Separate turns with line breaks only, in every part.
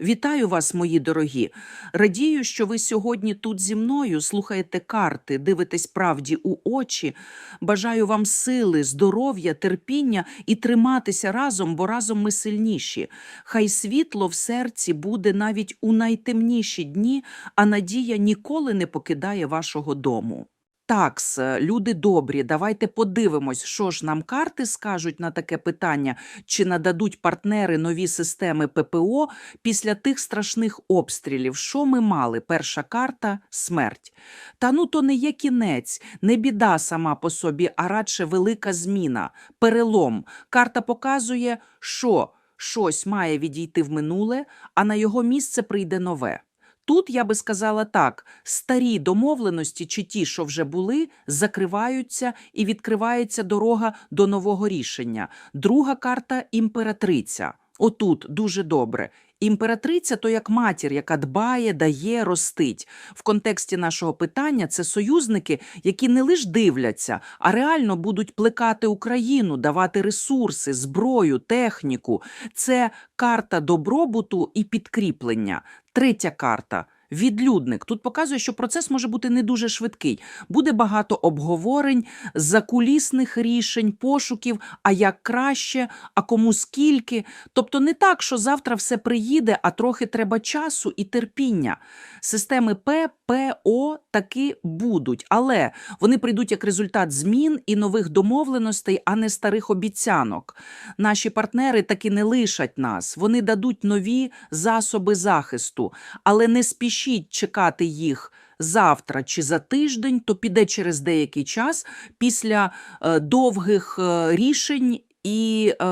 Вітаю вас, мої дорогі. Радію, що ви сьогодні тут зі мною слухаєте карти, дивитесь правді у очі. Бажаю вам сили, здоров'я, терпіння і триматися разом, бо разом ми сильніші. Хай світло в серці буде навіть у найтемніші дні, а надія ніколи не покидає вашого дому. Такс, е, люди добрі, давайте подивимось, що ж нам карти скажуть на таке питання, чи нададуть партнери нові системи ППО після тих страшних обстрілів. Що ми мали? Перша карта смерть. Та ну то не є кінець, не біда сама по собі, а радше велика зміна, перелом. Карта показує, що щось має відійти в минуле, а на його місце прийде нове. Тут я би сказала так: старі домовленості, чи ті, що вже були, закриваються і відкривається дорога до нового рішення. Друга карта імператриця. Отут дуже добре. Імператриця то як матір, яка дбає, дає, ростить. В контексті нашого питання це союзники, які не лише дивляться, а реально будуть плекати Україну, давати ресурси, зброю, техніку. Це карта добробуту і підкріплення. Третя карта. Відлюдник тут показує, що процес може бути не дуже швидкий. Буде багато обговорень, закулісних рішень, пошуків, а як краще, а кому скільки. Тобто не так, що завтра все приїде, а трохи треба часу і терпіння. Системи П, ПО таки будуть, але вони прийдуть як результат змін і нових домовленостей, а не старих обіцянок. Наші партнери таки не лишать нас, вони дадуть нові засоби захисту, але не спішіть чекати їх. Завтра чи за тиждень, то піде через деякий час після е, довгих е, рішень і е,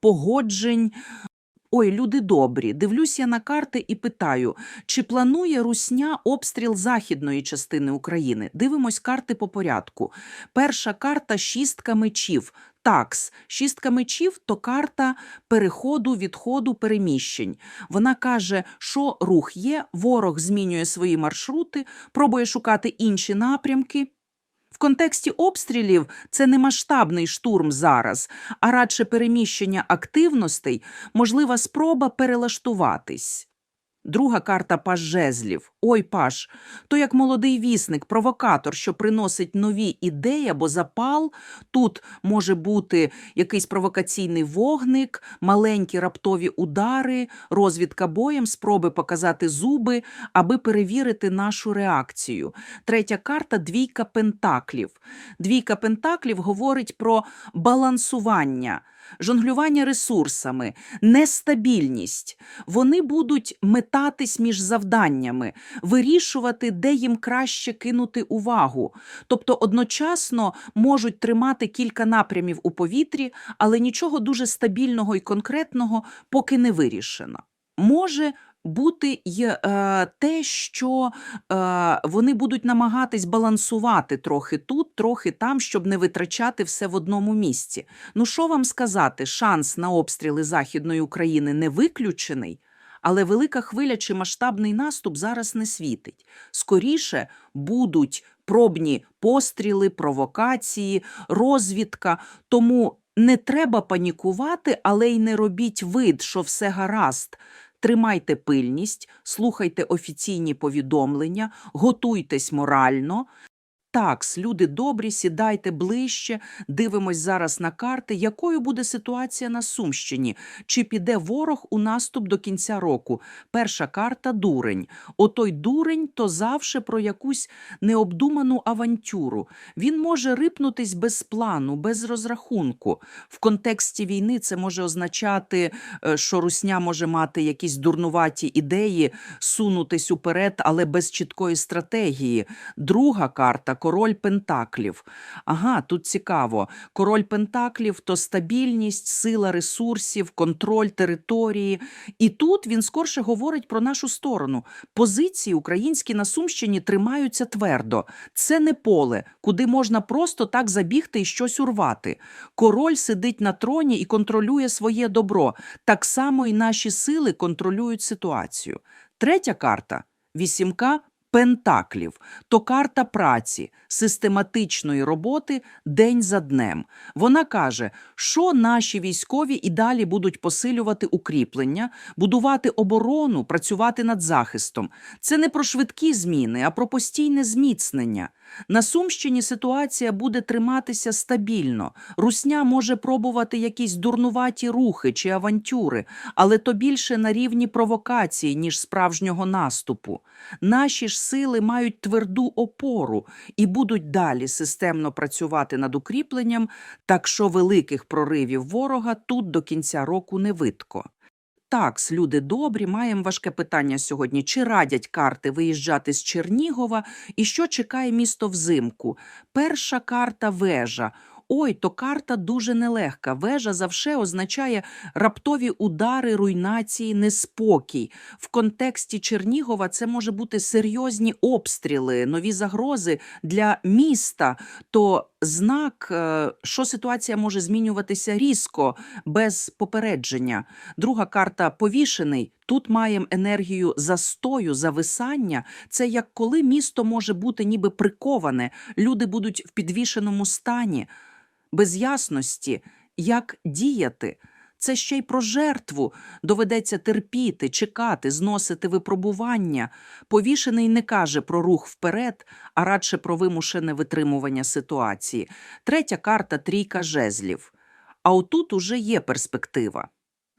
погоджень. Ой, люди добрі. Дивлюсь я на карти і питаю, чи планує Русня обстріл західної частини України? Дивимось карти по порядку. Перша карта шістка мечів. Такс, шістка мечів то карта переходу, відходу, переміщень. Вона каже, що рух є, ворог змінює свої маршрути, пробує шукати інші напрямки. В контексті обстрілів це не масштабний штурм зараз, а радше переміщення активностей, можлива спроба перелаштуватись. Друга карта паж жезлів. Ой, паш, то як молодий вісник, провокатор, що приносить нові ідеї або запал. Тут може бути якийсь провокаційний вогник, маленькі раптові удари, розвідка боєм, спроби показати зуби, аби перевірити нашу реакцію. Третя карта двійка пентаклів. Двійка пентаклів говорить про балансування. Жонглювання ресурсами, нестабільність. Вони будуть метатись між завданнями, вирішувати, де їм краще кинути увагу. Тобто одночасно можуть тримати кілька напрямів у повітрі, але нічого дуже стабільного і конкретного поки не вирішено. Може бути й е, те, що е, вони будуть намагатись балансувати трохи тут, трохи там, щоб не витрачати все в одному місці. Ну що вам сказати, шанс на обстріли Західної України не виключений, але велика хвиля чи масштабний наступ зараз не світить. Скоріше будуть пробні постріли, провокації, розвідка. Тому не треба панікувати, але й не робіть вид, що все гаразд. Тримайте пильність, слухайте офіційні повідомлення, готуйтесь морально. Такс, люди добрі, сідайте ближче, дивимось зараз на карти, якою буде ситуація на Сумщині, чи піде ворог у наступ до кінця року. Перша карта дурень. Отой дурень то завше про якусь необдуману авантюру. Він може рипнутись без плану, без розрахунку. В контексті війни це може означати, е, що русня може мати якісь дурнуваті ідеї, сунутись уперед, але без чіткої стратегії. Друга карта король пентаклів. Ага, тут цікаво. Король пентаклів то стабільність, сила ресурсів, контроль території. І тут він скорше говорить про нашу сторону. Позиції українські на Сумщині тримаються твердо. Це не поле, куди можна просто так забігти і щось урвати. Король сидить на троні і контролює своє добро. Так само і наші сили контролюють ситуацію. Третя карта вісімка Пентаклів то карта праці, систематичної роботи день за днем. Вона каже, що наші військові і далі будуть посилювати укріплення, будувати оборону, працювати над захистом. Це не про швидкі зміни, а про постійне зміцнення. На Сумщині ситуація буде триматися стабільно. Русня може пробувати якісь дурнуваті рухи чи авантюри, але то більше на рівні провокації, ніж справжнього наступу. Наші ж сили мають тверду опору і будуть далі системно працювати над укріпленням, так що великих проривів ворога тут до кінця року не видко. Такс, люди добрі, маємо важке питання сьогодні. Чи радять карти виїжджати з Чернігова і що чекає місто взимку? Перша карта вежа. Ой, то карта дуже нелегка. Вежа завше означає раптові удари, руйнації, неспокій. В контексті Чернігова це може бути серйозні обстріли, нові загрози для міста. То знак, е, що ситуація може змінюватися різко, без попередження. Друга карта повішений. Тут маємо енергію застою, зависання. Це як коли місто може бути ніби приковане, люди будуть в підвішеному стані, без ясності, як діяти. Це ще й про жертву. Доведеться терпіти, чекати, зносити випробування. Повішений не каже про рух вперед, а радше про вимушене витримування ситуації. Третя карта трійка жезлів. А отут уже є перспектива.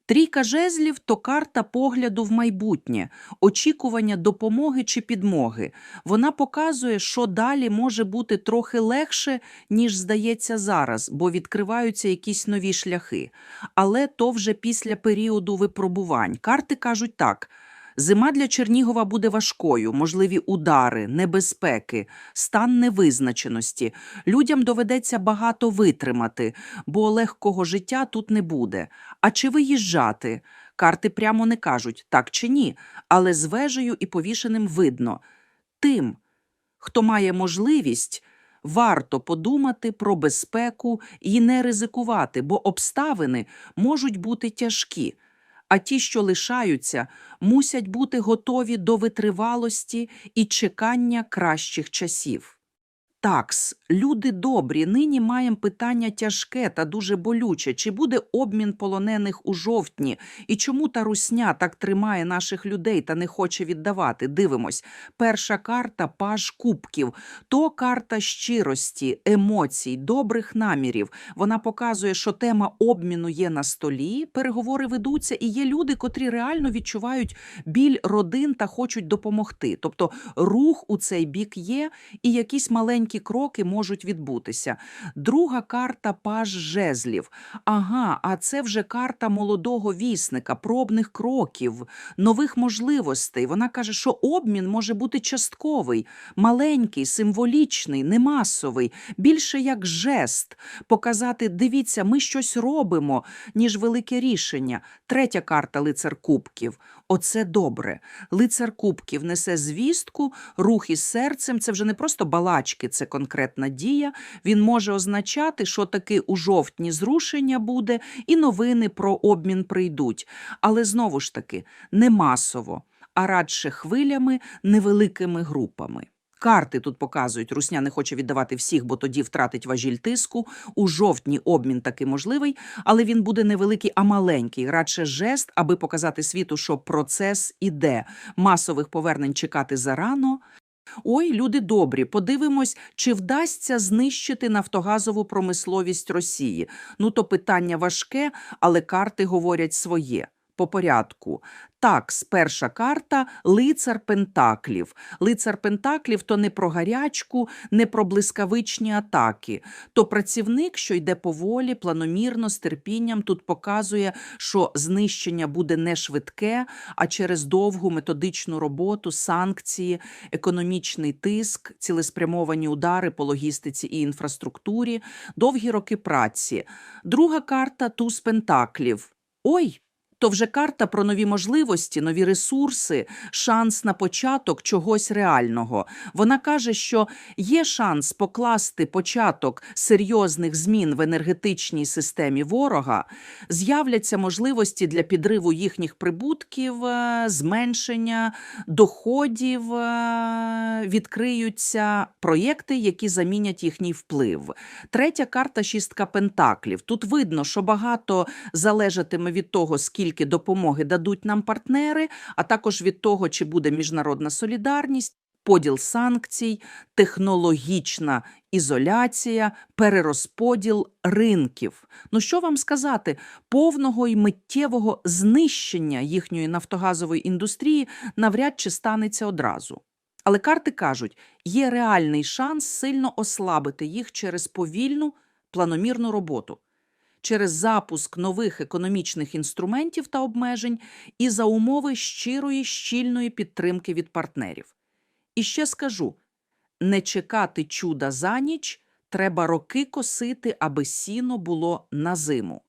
Трійка жезлів то карта погляду в майбутнє, очікування допомоги чи підмоги. Вона показує, що далі може бути трохи легше, ніж здається зараз, бо відкриваються якісь нові шляхи. Але то вже після періоду випробувань. Карти кажуть так. Зима для Чернігова буде важкою, можливі удари, небезпеки, стан невизначеності. Людям доведеться багато витримати, бо легкого життя тут не буде. А чи виїжджати? Карти прямо не кажуть так чи ні, але з вежею і повішеним видно. Тим, хто має можливість, варто подумати про безпеку і не ризикувати, бо обставини можуть бути тяжкі. А ті, що лишаються, мусять бути готові до витривалості і чекання кращих часів. Такс, люди добрі, нині маємо питання тяжке та дуже болюче. Чи буде обмін полонених у жовтні? І чому та русня так тримає наших людей та не хоче віддавати? Дивимось. Перша карта паж кубків. То карта щирості, емоцій, добрих намірів. Вона показує, що тема обміну є на столі, переговори ведуться, і є люди, котрі реально відчувають біль родин та хочуть допомогти. Тобто рух у цей бік є, і якісь маленькі кроки можуть відбутися. Друга карта паж жезлів. Ага, а це вже карта молодого вісника, пробних кроків, нових можливостей. Вона каже, що обмін може бути частковий, маленький, символічний, немасовий, більше як жест, показати, дивіться, ми щось робимо, ніж велике рішення. Третя карта лицар кубків. Оце добре. Лицар кубків несе звістку, рух із серцем. Це вже не просто балачки, це конкретна дія. Він може означати, що таки у жовтні зрушення буде, і новини про обмін прийдуть. Але знову ж таки не масово, а радше хвилями, невеликими групами. Карти тут показують, Русня не хоче віддавати всіх, бо тоді втратить важіль тиску. У жовтні обмін таки можливий, але він буде невеликий, а маленький, радше жест, аби показати світу, що процес іде. Масових повернень чекати зарано. Ой, люди добрі, подивимось, чи вдасться знищити нафтогазову промисловість Росії. Ну то питання важке, але карти говорять своє. По порядку. Так, перша карта лицар Пентаклів. Лицар Пентаклів то не про гарячку, не про блискавичні атаки. То працівник, що йде поволі, планомірно, з терпінням, тут показує, що знищення буде не швидке, а через довгу методичну роботу, санкції, економічний тиск, цілеспрямовані удари по логістиці і інфраструктурі, довгі роки праці. Друга карта туз Пентаклів. Ой! То вже карта про нові можливості, нові ресурси, шанс на початок чогось реального. Вона каже, що є шанс покласти початок серйозних змін в енергетичній системі ворога, з'являться можливості для підриву їхніх прибутків, е, зменшення доходів, е, відкриються проєкти, які замінять їхній вплив. Третя карта шістка пентаклів. Тут видно, що багато залежатиме від того, скільки допомоги дадуть нам партнери, а також від того, чи буде міжнародна солідарність. Поділ санкцій, технологічна ізоляція, перерозподіл ринків. Ну що вам сказати, повного і миттєвого знищення їхньої нафтогазової індустрії навряд чи станеться одразу. Але карти кажуть, є реальний шанс сильно ослабити їх через повільну планомірну роботу, через запуск нових економічних інструментів та обмежень і за умови щирої щільної підтримки від партнерів. І ще скажу: не чекати чуда за ніч, треба роки косити, аби сіно було на зиму.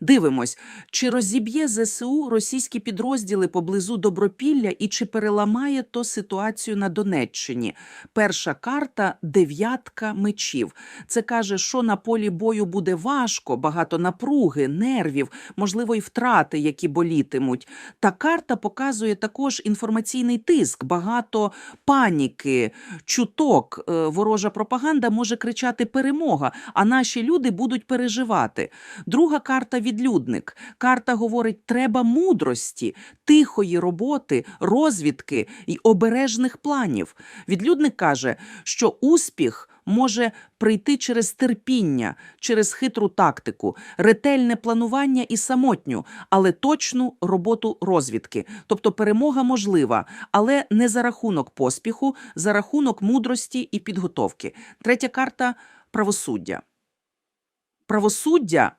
Дивимось, чи розіб'є ЗСУ російські підрозділи поблизу Добропілля і чи переламає то ситуацію на Донеччині. Перша карта дев'ятка мечів. Це каже, що на полі бою буде важко, багато напруги, нервів, можливо, і втрати, які болітимуть. Та карта показує також інформаційний тиск, багато паніки, чуток. Е, Ворожа пропаганда може кричати перемога, а наші люди будуть переживати. Друга карта відлюдник. Карта говорить, треба мудрості, тихої роботи, розвідки й обережних планів. Відлюдник каже, що успіх може прийти через терпіння, через хитру тактику, ретельне планування і самотню, але точну роботу розвідки. Тобто перемога можлива, але не за рахунок поспіху, за рахунок мудрості і підготовки. Третя карта правосуддя. Правосуддя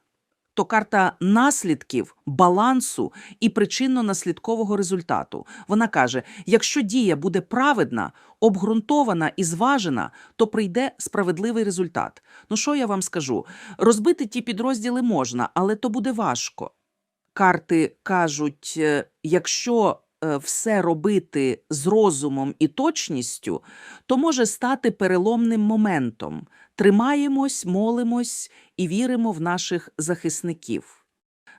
то карта наслідків, балансу і причинно-наслідкового результату. Вона каже: якщо дія буде праведна, обґрунтована і зважена, то прийде справедливий результат. Ну що я вам скажу? Розбити ті підрозділи можна, але то буде важко. Карти кажуть: е, якщо все робити з розумом і точністю, то може стати переломним моментом. Тримаємось, молимось і віримо в наших захисників.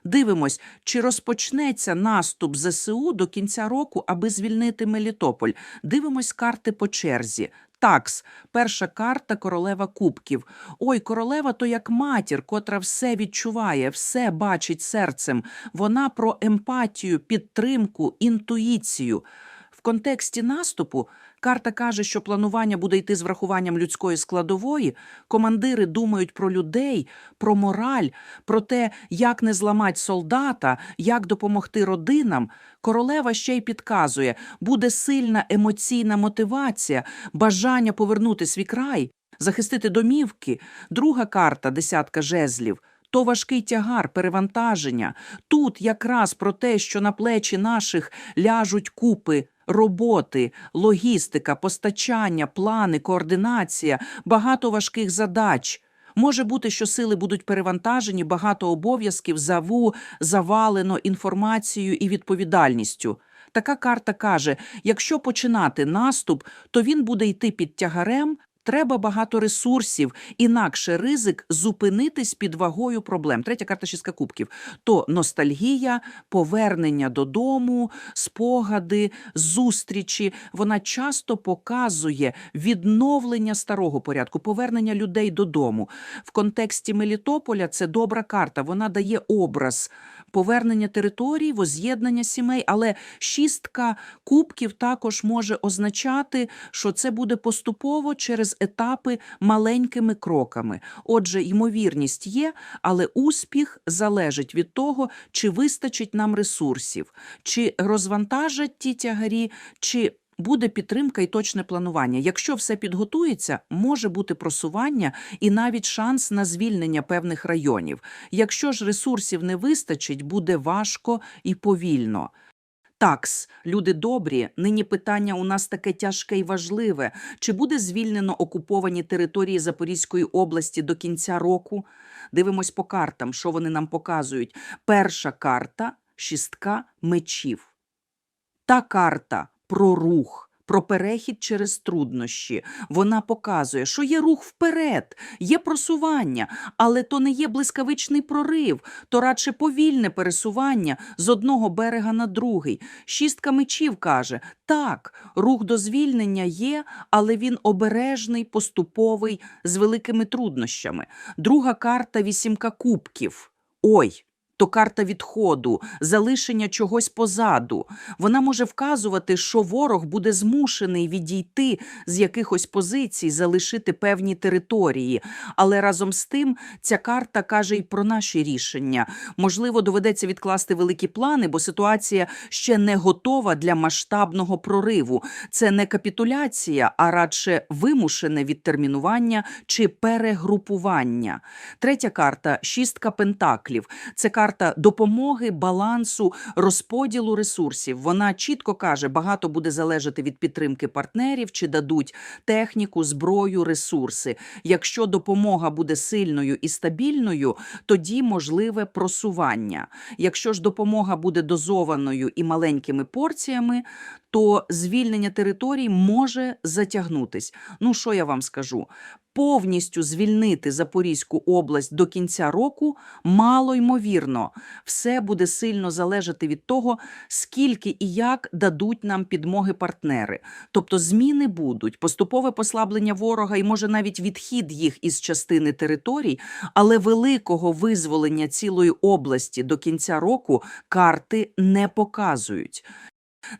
Дивимось, чи розпочнеться наступ ЗСУ до кінця року, аби звільнити Мелітополь. Дивимось карти по черзі. Такс, перша карта королева кубків. Ой, королева то як матір, котра все відчуває, все бачить серцем. Вона про емпатію, підтримку, інтуїцію. В контексті наступу карта каже, що планування буде йти з врахуванням людської складової. Командири думають про людей, про мораль, про те, як не зламати солдата, як допомогти родинам. Королева ще й підказує, буде сильна емоційна мотивація, бажання повернути свій край, захистити домівки. Друга карта десятка жезлів. То важкий тягар, перевантаження. Тут якраз про те, що на плечі наших ляжуть купи роботи, логістика, постачання, плани, координація, багато важких задач. Може бути, що сили будуть перевантажені, багато обов'язків заву завалено інформацією і відповідальністю. Така карта каже: якщо починати наступ, то він буде йти під тягарем. Треба багато ресурсів, інакше ризик зупинитись під вагою проблем. Третя карта шістка кубків. То ностальгія, повернення додому, спогади, зустрічі. Вона часто показує відновлення старого порядку, повернення людей додому. В контексті Мелітополя це добра карта. Вона дає образ повернення територій, воз'єднання сімей, але шістка кубків також може означати, що це буде поступово через етапи маленькими кроками. Отже, ймовірність є, але успіх залежить від того, чи вистачить нам ресурсів, чи розвантажать ті тягарі, чи буде підтримка і точне планування. Якщо все підготується, може бути просування і навіть шанс на звільнення певних районів. Якщо ж ресурсів не вистачить, буде важко і повільно. Такс, люди добрі, нині питання у нас таке тяжке і важливе. Чи буде звільнено окуповані території Запорізької області до кінця року? Дивимось по картам, що вони нам показують. Перша карта шістка мечів. Та карта про рух, про перехід через труднощі. Вона показує, що є рух вперед, є просування, але то не є блискавичний прорив, то радше повільне пересування з одного берега на другий. Шістка мечів каже: так, рух до звільнення є, але він обережний, поступовий, з великими труднощами. Друга карта вісімка кубків. Ой. То карта відходу, залишення чогось позаду. Вона може вказувати, що ворог буде змушений відійти з якихось позицій, залишити певні території. Але разом з тим ця карта каже і про наші рішення. Можливо, доведеться відкласти великі плани, бо ситуація ще не готова для масштабного прориву. Це не капітуляція, а радше вимушене відтермінування чи перегрупування. Третя карта шістка пентаклів. Це карта допомоги, балансу, розподілу ресурсів. Вона чітко каже, багато буде залежати від підтримки партнерів, чи дадуть техніку, зброю, ресурси. Якщо допомога буде сильною і стабільною, тоді можливе просування. Якщо ж допомога буде дозованою і маленькими порціями, то звільнення територій може затягнутись. Ну що я вам скажу? Повністю звільнити Запорізьку область до кінця року мало ймовірно. Все буде сильно залежати від того, скільки і як дадуть нам підмоги партнери. Тобто зміни будуть, поступове послаблення ворога і може навіть відхід їх із частини територій, але великого визволення цілої області до кінця року карти не показують.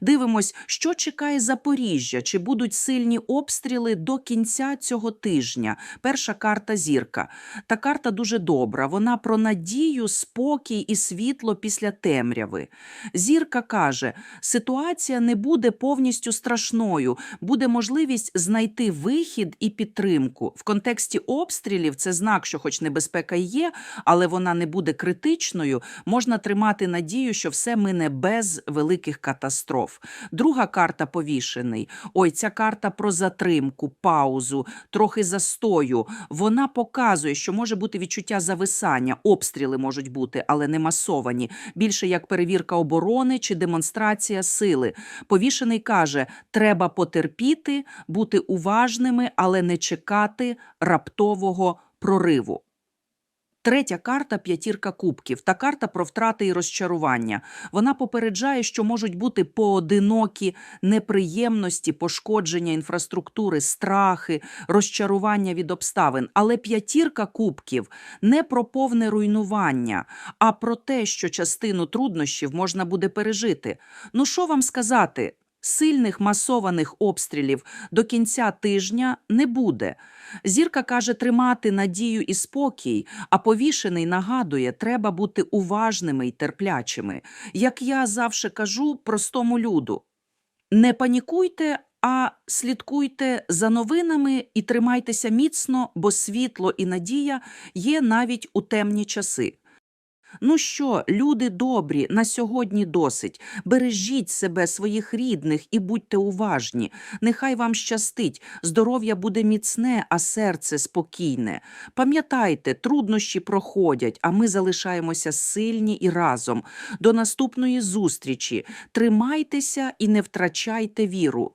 Дивимось, що чекає Запоріжжя, чи будуть сильні обстріли до кінця цього тижня. Перша карта зірка. Та карта дуже добра. Вона про надію, спокій і світло після темряви. Зірка каже: ситуація не буде повністю страшною, буде можливість знайти вихід і підтримку. В контексті обстрілів це знак, що, хоч небезпека є, але вона не буде критичною. Можна тримати надію, що все мине без великих катастроф. Друга карта повішений. Ой, ця карта про затримку, паузу, трохи застою. Вона показує, що може бути відчуття зависання. Обстріли можуть бути, але не масовані. Більше як перевірка оборони чи демонстрація сили. Повішений каже: треба потерпіти, бути уважними, але не чекати раптового прориву. Третя карта п'ятірка кубків. Та карта про втрати і розчарування. Вона попереджає, що можуть бути поодинокі неприємності, пошкодження інфраструктури, страхи, розчарування від обставин. Але п'ятірка кубків не про повне руйнування, а про те, що частину труднощів можна буде пережити. Ну що вам сказати? Сильних масованих обстрілів до кінця тижня не буде. Зірка каже тримати надію і спокій, а повішений нагадує, треба бути уважними й терплячими. Як я завше кажу простому люду: не панікуйте, а слідкуйте за новинами і тримайтеся міцно, бо світло і надія є навіть у темні часи. Ну що, люди добрі, на сьогодні досить. Бережіть себе, своїх рідних і будьте уважні. Нехай вам щастить, здоров'я буде міцне, а серце спокійне. Пам'ятайте, труднощі проходять, а ми залишаємося сильні і разом. До наступної зустрічі. Тримайтеся і не втрачайте віру.